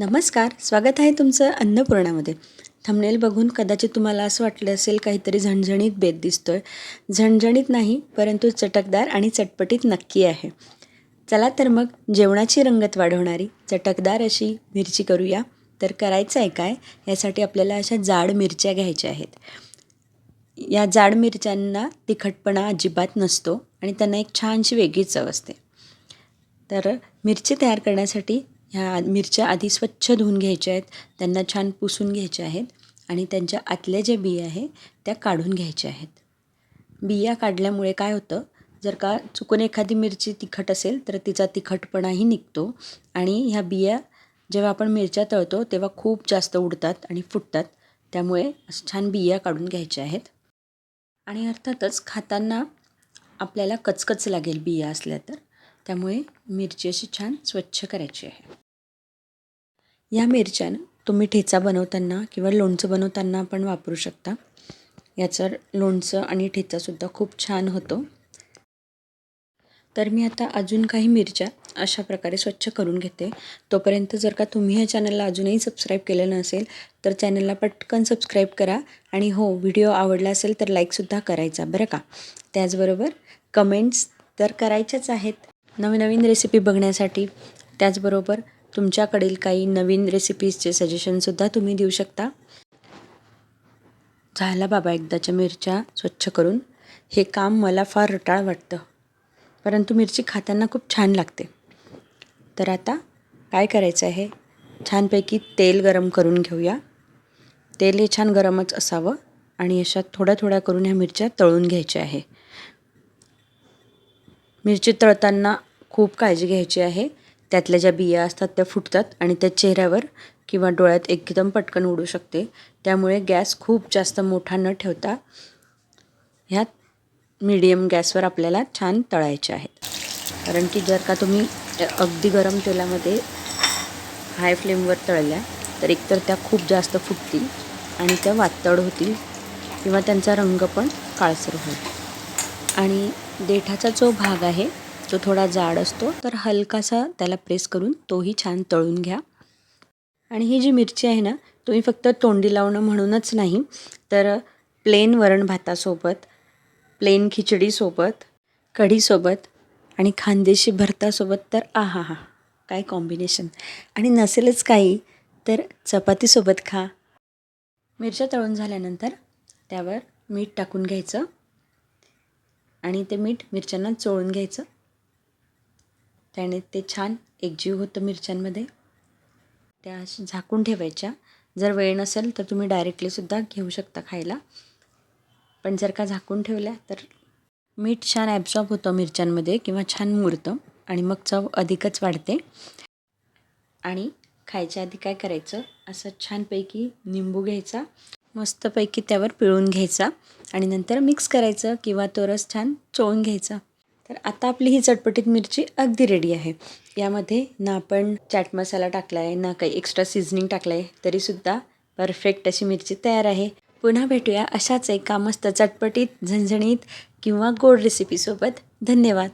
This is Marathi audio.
नमस्कार स्वागत आहे तुमचं अन्नपूर्णामध्ये. थंबनेल बघून कदाचित तुम्हाला असं वाटलं असेल काहीतरी झणझणीत बेत दिसतोय. झणझणीत नाही परंतु चटकदार आणि चटपटीत नक्की आहे. चला तर मग जेवणाची रंगत वाढवणारी चटकदार अशी मिरची करूया. तर करायचं आहे काय? यासाठी आपल्याला अशा जाड मिरच्या घ्यायच्या आहेत. या जाड मिरच्यांना तिखटपणा अजिबात नसतो आणि त्यांना एक छानशी वेगळी चव असते. तर मिरची तयार करण्यासाठी ह्या मिरच्या आधी स्वच्छ धुवून घ्यायच्या आहेत. त्यांना छान पुसून घ्यायच्या आहेत. आणि त्यांच्या आतल्या ज्या बिया आहे त्या काढून घ्यायच्या आहेत. बिया काढल्यामुळे काय होतं जर का चुकून एखादी मिरची तिखट असेल तर तिचा तिखटपणाही निघतो. आणि ह्या बिया जेव्हा आपण मिरच्या तळतो तेव्हा खूप जास्त उडतात आणि फुटतात. त्यामुळे छान बिया काढून घ्यायच्या आहेत. आणि अर्थातच खाताना आपल्याला कचकच लागेल बिया असल्या तर. त्यामुळे मिरची अशी छान स्वच्छ करायची आहे. या मिरच्यानं तुम्ही ठेचा बनवताना किंवा लोणचं बनवताना पण वापरू शकता. याचं लोणचं आणि ठेचासुद्धा खूप छान होतो. तर मी आता अजून काही मिरच्या अशा प्रकारे स्वच्छ करून घेते. तोपर्यंत जर का तुम्ही ह्या चॅनलला अजूनही सबस्क्राईब केलं नसेल तर चॅनलला पटकन सबस्क्राईब करा. आणि हो व्हिडिओ आवडला असेल तर लाईकसुद्धा करायचा बरं का? त्याचबरोबर कमेंट्स तर करायच्याच आहेत. नवीन नवीन रेसिपी बघण्यासाठी त्याचबरोबर तुमच्याकडील काही नवीन रेसिपीजचे सजेशनसुद्धा तुम्ही देऊ शकता. झाला बाबा एकदाच्या मिरच्या स्वच्छ करून. हे काम मला फार रटाळ वाटतं. परंतु मिरची खाताना खूप छान लागते. तर आता काय करायचं आहे? छानपैकी तेल गरम करून घेऊया. तेल हे छान गरमच असावं आणि अशा थोड्या थोड्या करून ह्या मिरच्या तळून घ्यायच्या आहे. मिरची तळताना खूप काळजी घ्यायची आहे. त्यातल्या ज्या बिया असतात त्या फुटतात आणि त्या चेहऱ्यावर किंवा डोळ्यात एकदम पटकन उडू शकते. त्यामुळे गॅस खूप जास्त मोठा न ठेवता ह्यात मीडियम गॅसवर आपल्याला छान तळायचे आहेत. कारण की जर का तुम्ही अगदी गरम तेलामध्ये हाय फ्लेमवर तळल्या तर एकतर त्या खूप जास्त फुटतील आणि त्या वातड होतील किंवा त्यांचा रंग पण काळसर होईल. आणि देठाचा जो भाग आहे तो थोडा जाड असतो तर हलकासा त्याला प्रेस करून तोही छान तळून घ्या. आणि ही जी मिरची आहे ना तुम्ही फक्त तोंडी लावणं म्हणूनच नाही तर प्लेन वरण भातासोबत प्लेन खिचडीसोबत कढीसोबत आणि खानदेशी भरतासोबत तर आहा हा काय कॉम्बिनेशन. आणि नसेलच काही तर चपातीसोबत खा. मिरच्या तळून झाल्यानंतर त्यावर मीठ टाकून घ्यायचं. आणि ते मीठ मिरच्यांना चोळून घ्यायचं. त्याने ते छान एकजीव होतं मिरच्यांमध्ये. त्या झाकून ठेवायच्या. जर वेळ नसेल तर तुम्ही डायरेक्टलीसुद्धा घेऊ शकता खायला. पण जर का झाकून ठेवल्या तर मीठ छान ॲब्झॉर्ब होतं मिरच्यांमध्ये किंवा छान मुरतं आणि मग चव अधिकच वाढते. आणि खायच्या आधी काय करायचं? असं छानपैकी निंबू घ्यायचा. मस्तपैकी त्यावर पिळून घ्यायचा. आणि नंतर मिक्स करायचं किंवा तो रस छान चोळून घ्यायचा. तर आता आपली ही चटपटीत मिरची अगदी रेडी आहे. यामध्ये ना आपण चाट मसाला टाकला आहे ना काही एक्स्ट्रा सिझनिंग टाकलं आहे तरीसुद्धा परफेक्ट अशी मिरची तयार आहे. पुन्हा भेटूया अशाच एका मस्त चटपटीत झणझणीत किंवा गोड रेसिपीसोबत धन्यवाद.